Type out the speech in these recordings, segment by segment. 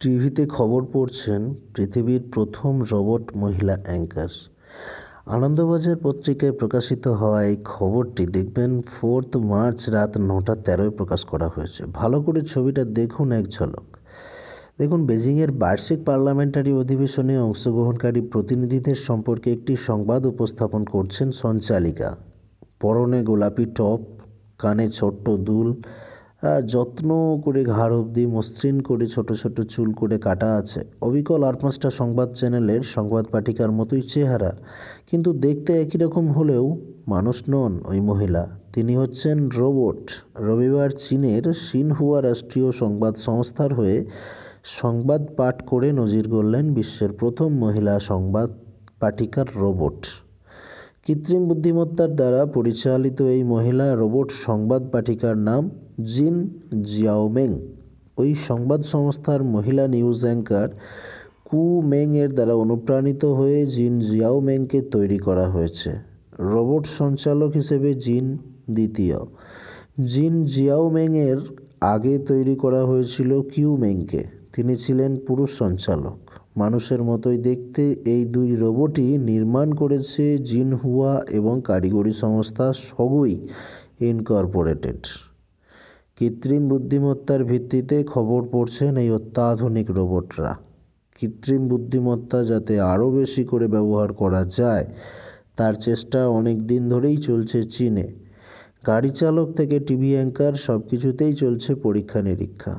টিভিতে খবর পড়ছেন পৃথিবীর প্রথম রোবট মহিলা অ্যাঙ্কার। আনন্দবাজার পত্রিকায় প্রকাশিত হওয়া এই খবরটি দেখবেন ফোর্থ মার্চ রাত নটা তেরোয় প্রকাশ করা হয়েছে। ভালো করে ছবিটা দেখুন এক ঝলক। দেখুন, বেজিংয়ের বার্ষিক পার্লামেন্টারি অধিবেশনে অংশগ্রহণকারী প্রতিনিধিদের সম্পর্কে একটি সংবাদ উপস্থাপন করছেন সঞ্চালিকা। পরনে গোলাপি টপ, কানে ছোট্ট দুল যত্ন করে ঘাড় অবধি, মসৃণ করে ছোট ছোট চুল করে কাটা আছে। অবিকল আর পাঁচটা সংবাদ চ্যানেলের সংবাদ পাঠিকার মতোই চেহারা। কিন্তু দেখতে একই রকম হলেও মানুষ নন ওই মহিলা। তিনি হচ্ছেন রোবট। রবিবার চীনের সিনহুয়া রাষ্ট্রীয় সংবাদ সংস্থার হয়ে সংবাদ পাঠ করে নজির গড়লেন বিশ্বের প্রথম মহিলা সংবাদ পাঠিকার রোবট। কৃত্রিম বুদ্ধিমত্তার দ্বারা পরিচালিত এই মহিলা রোবট সংবাদ পাঠিকার নাম জিন জিয়াওমেং। ওই সংবাদ সংস্থার মহিলা নিউজ অ্যাঙ্কার কু মেং এর দ্বারা অনুপ্রাণিত হয়ে জিন জিয়াওমেংকে তৈরি করা হয়েছে। রোবট সঞ্চালক হিসেবে জিন দ্বিতীয়। জিন জিয়াওমেং এর আগে তৈরি করা হয়েছিল কিউমেংকে তিনি ছিলেন পুরুষ সঞ্চালক। মানুষের মতোই দেখতে এই দুই রোবটই নির্মাণ করেছে জিনহুয়া এবং কারিগরি সংস্থা সগুই ইনকর্পোরেটেড। কৃত্রিম বুদ্ধিমত্তার ভিত্তিতে খবর পড়ছেন এই অত্যাধুনিক রোবটরা। কৃত্রিম বুদ্ধিমত্তা যাতে আরও বেশি করে ব্যবহার করা যায়, তার চেষ্টা অনেক দিন ধরেই চলছে চীনে। গাড়ি চালক থেকে টিভি অ্যাঙ্কার সব কিছুতেই চলছে পরীক্ষা নিরীক্ষা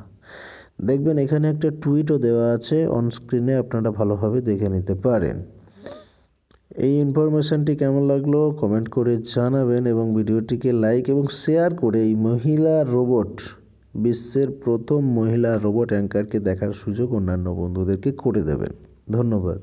দেখবেন এখানে একটা টুইটও দেওয়া আছে অনস্ক্রিনে আপনারা ভালোভাবে দেখে নিতে পারেন। এই ইনফরমেশানটি কেমন লাগল কমেন্ট করে জানাবেন এবং ভিডিওটিকে লাইক এবং শেয়ার করে এই মহিলা রোবট বিশ্বের প্রথম মহিলা রোবট অ্যাঙ্কারকে দেখার সুযোগ অন্যান্য বন্ধুদেরকে করে দেবেন। ধন্যবাদ।